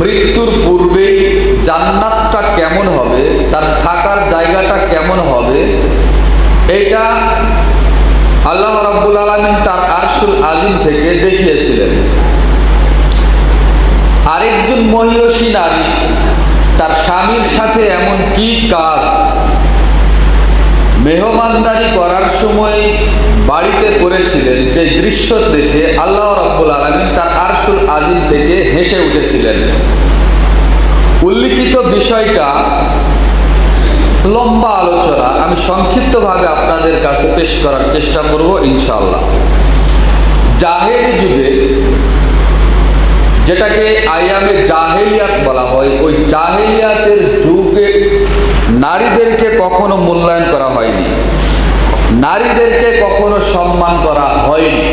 মৃত্যুর পূর্বে জান্নাতটা কেমন হবে, তার থাকার জায়গাটা কেমন হবে, এটা আল্লাহ রাব্বুল আলমিন তার আরশুল আজিম থেকে দেখিয়েছিলেন। আরেকজন মহিষী নারী, তার স্বামীর সাথে এমন কি কাজ? মেহমানদারি করার সময় বাড়িতে করেছিলেন, যে দৃশ্য দেখে আল্লাহ রাব্বুল আলমিন তার আরশুল আজিম থেকে হেসে উঠেছিলেন। উল্লিখিত বিষয়টা লম্বা আলোচনা। আমি সংক্ষিপ্তভাবে আপনাদের কাছে পেশ করার চেষ্টা করব ইনশাআল্লাহ। জাহেরি যুগে যেটাকে আয়ামে জাহেলিয়াত বলা হয়, ওই জাহেলিয়াতের যুগে নারীদেরকে কখনো মূল্যায়ন করা হয়নি। নারীদেরকে কখনো সম্মান করা হয়নি।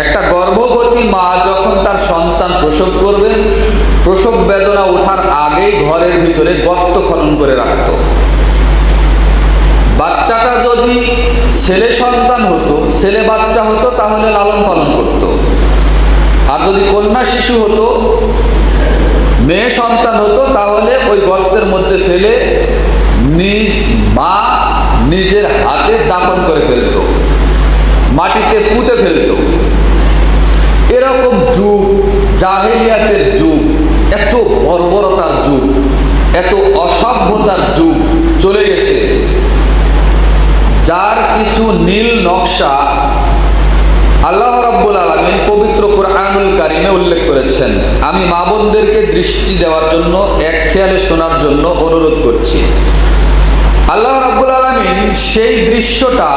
একটা গর্ভবতী মা যখন তার সন্তান প্রসব করবেন প্রসব বেদনা ওঠার আগেই ঘরের ভিতরে গর্ত খনন করে রাখত। বাচ্চাটা যদি ছেলে সন্তান হতো, ছেলে বাচ্চা হতো, তাহলে লালন পালন করত। আর যদি কন্যা শিশু হতো, মেয়ে সন্তান হতো, তাহলে ওই গর্তের মধ্যে ফেলে নিজ মা নিজের হাতে দাফন করে ফেলতো। মাটিতে পুঁতে ফেলতো। এরকম যুগ, জাহেলিয়াতের যুগ, এত বর্বরতার যুগ, এত অসভ্যতার যুগ চলে গেছে। যার কিছু নীল নকশা আল্লাহ রাব্বুল আলমিন পবিত্র কোরআনুল কারিমে উল্লেখ করেছেন। আমি মা বোনদেরকে দৃষ্টি দেওয়ার জন্য, এক খেয়ালে শোনার জন্য অনুরোধ করছি। আল্লাহ রাব্বুল আলমিন সেই দৃশ্যটা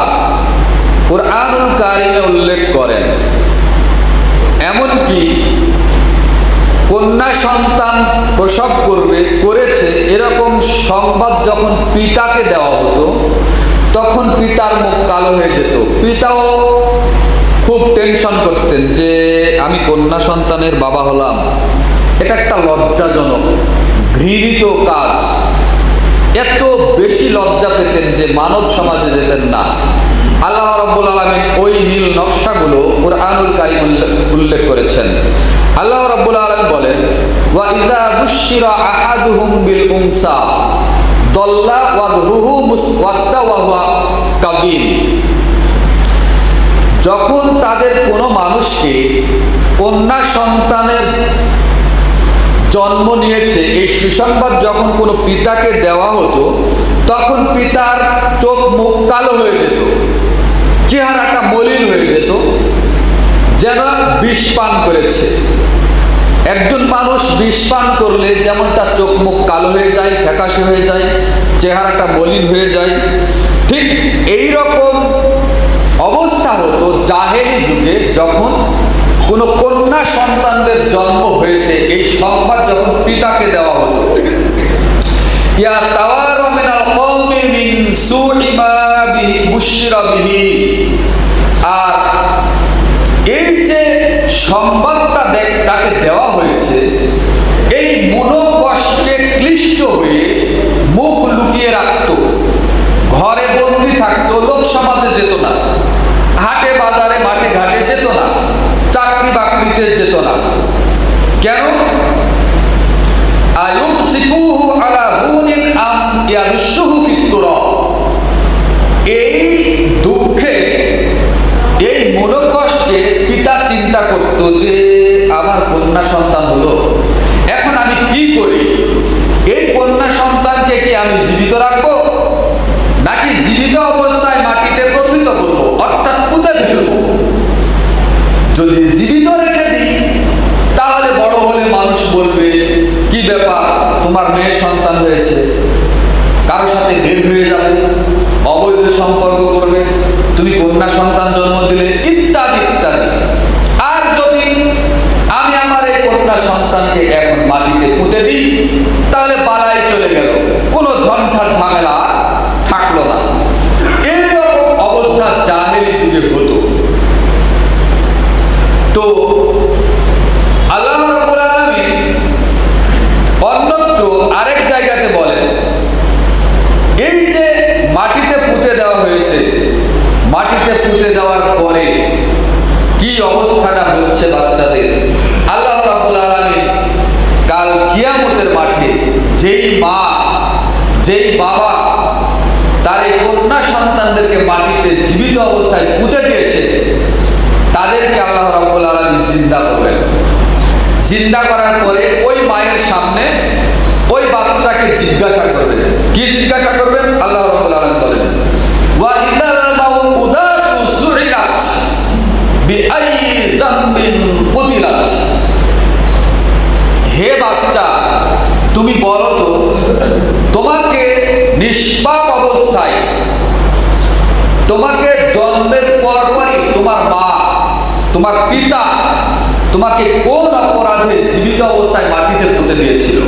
কোরআনুল কারিমে উল্লেখ করেন। এমনকি কন্যা সন্তান প্রসব করবে, করেছে, এরকম সংবাদ যখন পিতাকে দেওয়া হতো, তখন পিতার মুখ কালো হয়ে যেত। পিতাও খুব টেনশন করতেন যে, আমি কন্যা সন্তানের বাবা হলাম। এটা একটা লজ্জাজনক, ঘৃণিত কাজ। এত বেশি লজ্জা পেতেন যে মানব সমাজে যেতেন না। রব্বুল আলমিন ওই নীল নকশাগুলো কোরআনুল কারিম উল্লেখ করেছেন। আল্লাহ রব্বুল আলম বলেন, ওয়া ইদা বুশিরা আহাদুহুম বিল উনসা, দল্লা ওয়াদহুহু মুসওয়াদ্দা ওয়া হুয়া কাদিম যখন তাদের কোনো মানুষকে কন্যা সন্তানের জন্ম নিয়েছে, এই সুসংবাদ যখন কোনো পিতাকে দেওয়া হতো, তখন পিতার চোখ মুখ কালো হয়ে যেত চেহারাটা মলিন হয়ে যেত যেন বিষ পান করেছে। একজন মানুষ বিষ পান করলে যেমন তার চোখ মুখ কালো হয়ে যায়, ফ্যাকাশে হয়ে যায়, চেহারাটা মলিন হয়ে যায়, ঠিক এই রকম অবস্থা হতো জাহেলি যুগে যখন কোনো কন্যা সন্তানদের জন্ম হয়েছে, এই সংবাদ যখন পিতাকে দেওয়া হতো। ইয়া তাওয়ার মিনাল কওমি মিন সুই মা বিহি বুশিরা বিহি। আর এই যে সংবাদটা তাকে দেওয়া হয়েছে, এই মনোকষ্টে ক্লিষ্ট হয়ে মুখ লুকিয়ে রাখত। ঘরে বন্দি থাকতো, লোক সমাজে যেত না। হাটে, বাজারে, মাঠে ঘাটে যেত না। চাকরি বাকরিতে যেত না। কেন? আয়ুমসিকুহু আলা হুনিন আম ইয়াদুসুহু ফিত তুরাব। এই দুঃখে এই মনোকষ্টে পিতা চিন্তা করত যে আমার কন্যা সন্তান হলো, এখন আমি কি করি? এই কন্যা সন্তানকে কি আমি জীবিত রাখব নাকি জীবিত অবস্থায় মাটিতে প্রথিত করব অর্থাৎ পুঁতে ফেলব যদি জীবিত রেখে দিই তাহলে বড় হলে মানুষ বলবে কি ব্যাপার তোমার মেয়ে সন্তান হয়েছে কারোর সাথে বের হয়ে যাবে অবৈধ সম্পর্ক করবে তুমি কন্যা সন্তান জন্ম দিলে ইত্যাদি ইত্যাদি আর যদি আমি আমার এই কন্যা সন্তানকে এখন মাটিতে পুঁতে দিই তাহলে পালায় চলে গেল কোনো ঝঞ্ঝাট ঝামেলা আর থাকল না এইরকম অবস্থা জাহেলি যুগে হতো তো আল্লাহ রাব্বুল আলামিন অন্যত্র আরেক জায়গাতে বলেন এই যে মাটিতে পুঁতে দেওয়া হয়েছে মাটিতে পুঁতে দেওয়ার পরে কি অবস্থাটা হচ্ছে বাচ্চাদের আল্লাহ রাব্বুল যেই মা, যেই বাবা তার এই কন্যা সন্তানদেরকে মাটিতে জীবিত অবস্থায় পুঁতে দিয়েছে, তাদেরকে আল্লাহ রাব্বুল আলামিন জিন্দা করবেন। জিন্দা করার পরে ওই মায়ের সামনে ওই বাচ্চাকে জিজ্ঞাসা করবেন। কি জিজ্ঞাসা করবেন? আল্লাহ রাব্বুল আলামিন বলেন হে বাচ্চা তুমি বলো তো, তোমাকে নিষ্পাপ অবস্থায়, তোমাকে জন্মের পরপরই তোমার মা, তোমার পিতা, তোমাকে কোন অপরাধে জীবিত অবস্থায় মাটিতে পুঁতে দিয়েছিল?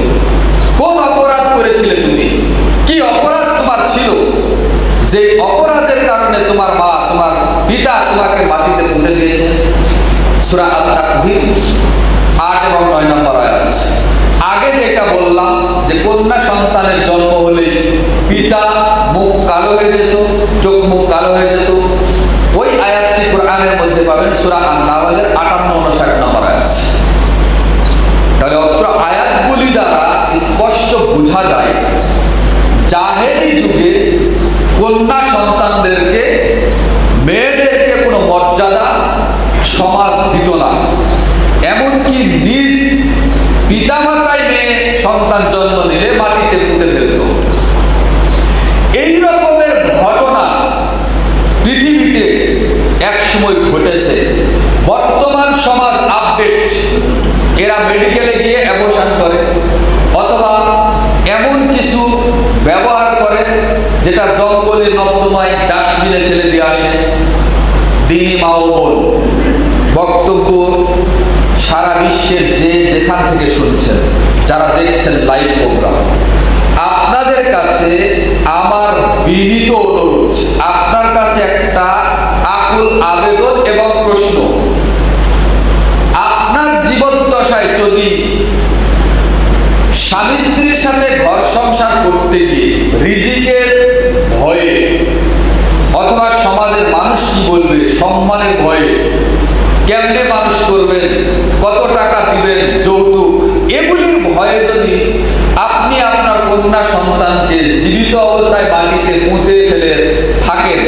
কোন অপরাধ করেছিলে তুমি? কি অপরাধ তোমার ছিল? যে অপরাধের কারণে তোমার মা, তোমার পিতা তোমাকে মাটিতে পুঁতে দিয়েছে? সুরা আত-তাকবীর আট এবং নয় নম্বর আয়াত আগে যেটা বললাম যে কন্যা সন্তানের জন্ম হলেই পিতা মুখ কালো হয়ে যেত চোখ মুখ কালো হয়ে যেত ওই আয়াতটি কোরআনের সুরা আন-নাহলের আটান্ন উনষাট নম্বর আয়াত। তাহলে অত্র আয়াতগুলি দ্বারা স্পষ্ট বোঝা যায়, জাহেরি যুগে কন্যা সন্তানদেরকে, মেয়েদেরকে কোনো মর্যাদা সমাজ দিত না। এমনকি নিজ পিতামাতাই মেয়ে সন্তান জন্ম নিলে মাটিতে পুঁতে ফেলত এই রকমের ঘটনা পৃথিবীতে এক সময় ঘটেছে বর্তমান সমাজ আপডেট এরা মেডিকেলে গিয়ে অ্যাবর্শন করে অথবা এমন কিছু ব্যবহার করে, যেটা জঙ্গলে নর্দমায় ডাস্টবিনে ফেলে দিয়ে আসে। দিনই মা ও বক্তব্য সারা বিশ্বের যে যেখান থেকে শুনছেন, যারা দেখছেন লাইভ প্রোগ্রাম আপনাদের কাছে আমার বিনীত অনুরোধ, আপনার কাছে একটা আকুল আবেদন এবং প্রশ্ন। আপনার জীবদ্দশায় যদি স্বামী স্ত্রীর সাথে ঘর সংসার করতে গিয়ে রিজিকের ভয়ে অথবা সমাজের মানুষ কি বলবে? সম্মানের ভয়ে। কেমনে মানুষ করবেন? কত টাকা দিবেন? যৌতুক। এগুলির ভয়ে যদি আপনি আপনার কন্যা সন্তানকে জীবিত অবস্থায় মাটিতে পুঁতে ফেলে থাকেন,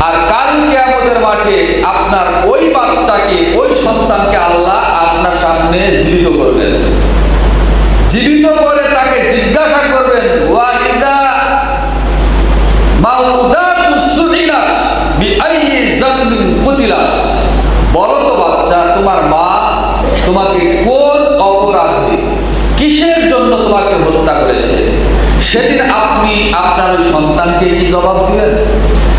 আর কাল কেয়ামতের মাঠে আপনার ওই বাচ্চাকে, ওই সন্তানকে আল্লাহ আপনার সামনে জীবিত করবেন। জীবিত করে তাকে জিজ্ঞাসা করবেন বাচ্চা, তোমার মা তোমাকে কিসের জন্য তোমাকে হত্যা করেছে? সেদিন আপনি আপনার সন্তানকে কি জবাব দিবেন?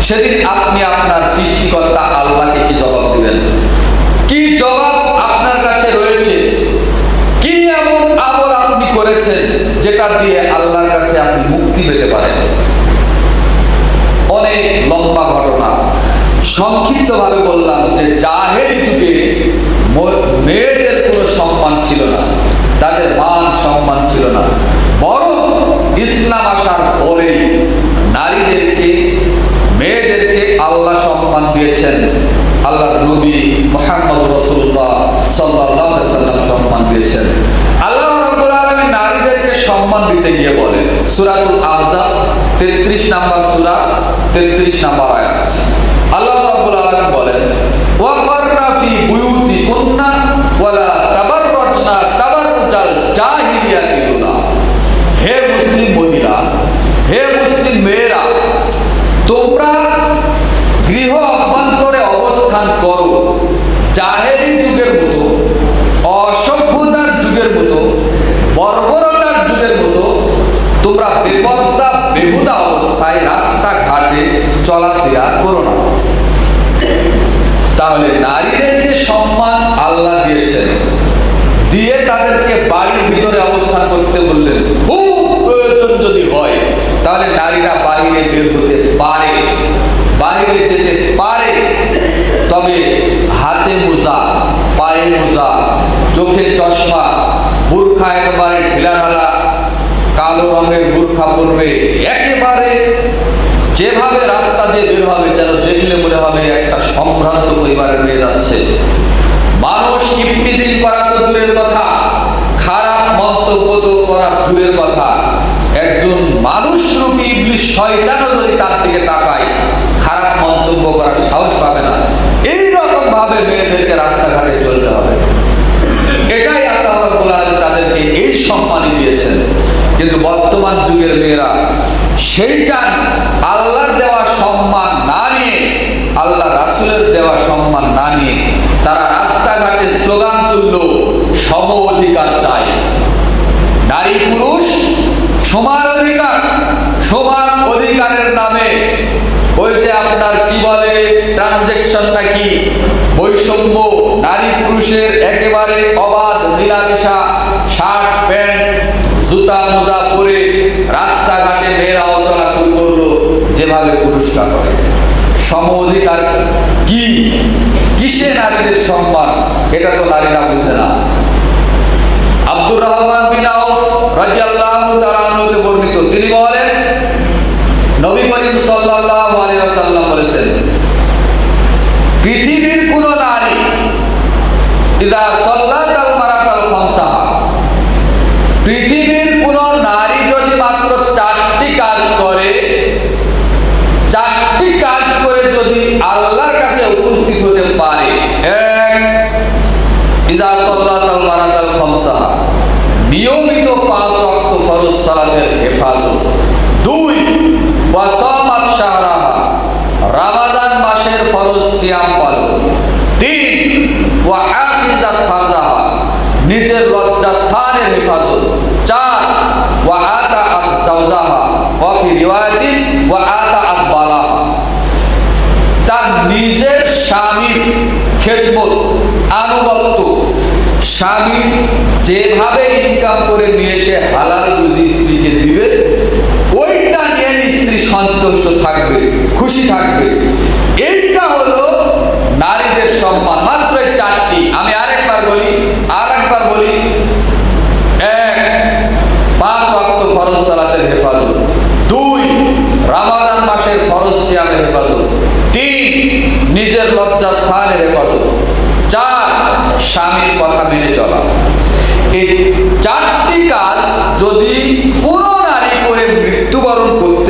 সেদিন আপনি আপনার সৃষ্টিকর্তা আল্লাহকে কি জবাব দিবেন কি জবাব আপনার কাছে রয়েছে কি এমন আমল আপনি করেছেন যেটা দিয়ে আল্লাহর কাছে আপনি মুক্তি পেতে পারেন। অনেক লম্বা ঘটনা। সংক্ষিপ্তভাবে বললাম যে জাহেরি যুগে মেয়েদের কোনো সম্মান ছিল না, তাদের মান সম্মান ছিল না। বরং ইসলাম আসার পরেই নারীদেরকে, মেয়েদেরকে আল্লাহ সম্মান দিয়েছেন। আল্লাহর নবী মোহাম্মদ রসুল্লাহ সাল্লাহ সাল্লাম সম্মান দিয়েছেন আল্লাহ রব্বুল আলমী নারীদেরকে সম্মান দিতে গিয়ে বলেন সুরাতুল আহজাব, তেত্রিশ নাম্বার সুরা, তেত্রিশ নাম্বার আয়াত। আল্লাহ রব্বুল আলমী বলেন ওয়াকারনা ফি বুয়ুতি ওয়ালা তাবাররুজাল হে মুসলিম মহিলা, হে মুসলিম মেয়েরা, তোমরা গৃহ অভ্যন্তরে অবস্থান করো। জাহেরি যুগের মতো অসভ্যতার যুগের মতো বর্বরতার যুগের মতো তোমরা বেপর্দা বেহুদা অবস্থায় রাস্তাঘাটে চলাফেরা করো না তাহলে নারীদেরকে সম্মান আল্লাহ দিয়েছেন দিয়ে তাদেরকে বাড়ির ভিতরে অবস্থান করতে বললেন খুব প্রয়োজন যদি হয় তাহলে নারীরা বাহিরে বের হতে পারে, বাইরে যেতে পারে, তবে হাতে মোজা, পায়ে মোজা, চোখে চশমা, বুর্খা একেবারে ঢিলাঢালা কালো রঙের বুর্খা পরবে একেবারে। যেভাবে রাস্তা দিয়ে বের হবে, যেন দেখলে মনে হবে একটা সম্ভ্রান্ত পরিবারের মেয়ে যাচ্ছে। মানুষ ইফটিজিং করা তো দূরের কথা, খারাপ মন্তব্য তো করা দূরের কথা। একজন মানুষ রূপী ইবলিশ শয়তানও যদি তার দিকে তাকায়, খারাপ মন্তব্য করার সাহস পাবে না। এই রকম ভাবে মেয়েদেরকে রাস্তাঘাটে চলতে হবে। এটাই আল্লাহ রাব্বুল আলামিন তাদেরকে এই সম্মানই দিয়েছেন। কিন্তু বর্তমান যুগের মেয়েরা সেইটা আল্লাহর দেওয়া সম্মান না নিয়ে, আল্লাহ রাসূলের দেওয়া সম্মান না নিয়ে তারা রাস্তাঘাটে স্লোগান তুলল, সম অধিকার চায় নারী পুরুষ সমান অধিকার সমান অধিকারের নামে। ওই যে আপনার কি বলে ট্রানজেকশন নাকি বৈষম্য, নারী পুরুষের একেবারে অবাধ মিলামেশা শার্ট, প্যান্ট, জুতা, মোজা পরে রাস্তাঘাটে মেয়েরাও চলা শুরু করল, যেভাবে পুরুষরা করে। সম অধিকার কি? কিসে নারীদের সম্মান? এটা তো নারীরা বুঝে না। আব্দুর রহমান বিন রাদিয়াল্লাহু তাআলা আনহুতে বর্ণিত তিনি বলেন নবী করিম সাল্লাল্লাহু আলাইহি ওয়াসাল্লাম বলেছেন, পৃথিবীর কোন নারী ইদা সাল্লাতাল মারাতাল খামসাহা পৃথিবীর কোন নারী যদি মাত্র চারটি কাজ করে, চারটি কাজ করে যদি আল্লাহর কাছে উপস্থিত হতে পারে, এক ইজা সাল্লাতাল মারাতাল খামসাহা নিয়মিত পাঁচ ওয়াক্ত ফরজ সালাতের হেফাজত। ওয়াসামাত শাহরাহা রামাদান মাসের ফরজ সিয়াম পালন। তিন ওয়া হাফিজাত নিজের লজ্জাস্থানের হেফাজত। চার, ওয়া আতা আত জাওজাহা ওয়া ফি রিওয়ায়াতিন ওয়া আতা আত বালাহা তার নিজের স্বামীর স্বামী যেভাবে ইনকাম করে নিয়ে এসে হালাল রুজি স্ত্রীকে দিবে সন্তুষ্ট থাকবে, খুশি থাকবে। এইটা হলো নারীদের সম্মান। মাত্র চারটি। আমি আরেকবার বলি আর একবার বলি। এক, পাঁচ ওয়াক্ত ফরজ সালাতের হেফাজত। দুই, রামাদান মাসের ফরজ সিয়ামের হেফাজত। তিন, নিজের লজ্জা স্থানের হেফাজত। চার, স্বামীর কথা মেনে চলা। এই চারটি কাজ যদি কোনো নারী করে মৃত্যুবরণ করতে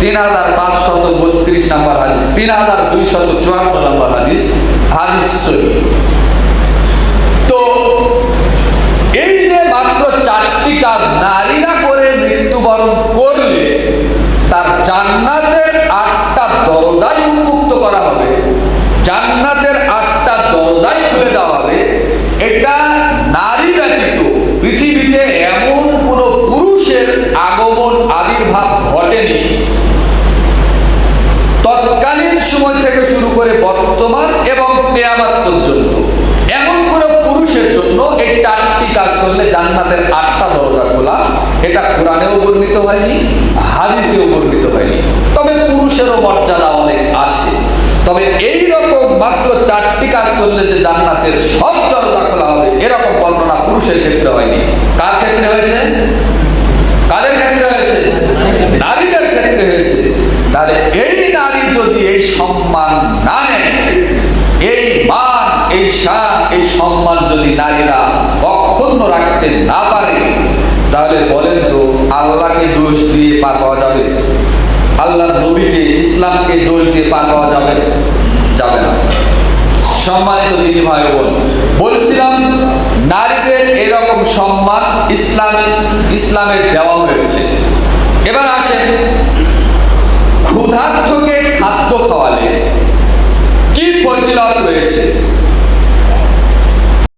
তিন হাজার পাঁচশত বত্রিশ নাম্বার হাদিস, তিন হাজার দুইশত চুয়ান্ন নাম্বার হাদিস হাদিস তো এই যে মাত্র চারটি কাজ নারীরা করে মৃত্যুবরণ করলে তার জান্নাতের আটটা দরজাই উন্মুক্ত করা হবে জান্নাতের আটটা দরজাই খুলে দেওয়া হবে এটা নারী ব্যতীত পৃথিবীতে এমন কোন পুরুষের আগমন আবির্ভাব ঘটেনি তৎকালীন সময় থেকে শুরু করে বর্তমান এবং কেয়ামাত পর্যন্ত। এমন কোন পুরুষের জন্য এই চারটি কাজ করলে জান্নাতের আটটা দরজা খোলা, এটা কোরআনেও বর্ণিত হয়নি, হাদিসেও বর্ণিত হয়নি। তবে পুরুষেরও মর্যাদা অনেক আছে। তবে এই রকম মাত্র চারটি কাজ করলে যে জান্নাতের সব দরজা খোলা হবে, এরকম বর্ণনা পুরুষের ক্ষেত্রে হয়নি। কার ক্ষেত্রে হয়েছে? কাদের ক্ষেত্রে হয়েছে? নারীদের ক্ষেত্রে হয়েছে। তাহলে এই নারী যদি এই সম্মান না নেয় এই শান এই সম্মান যদি নারীরা অক্ষুণ্ণ রাখতে না পারে, তাহলে বলেন তো আল্লাহকে দোষ দিয়ে পার পাওয়া যাবে? আল্লাহ নবীকে, ইসলামকে দোষ দিয়ে পার পাওয়া যাবে? যাবে না। সম্মানিত দিনী ভাই বোন, বলছিলাম নারীদের এরকম সম্মান ইসলামে, ইসলামের দেওয়া হয়েছে। এবার আসেন ক্ষুধার্থকে খাদ্য খাওয়ালে কি ফজিলত রয়েছে?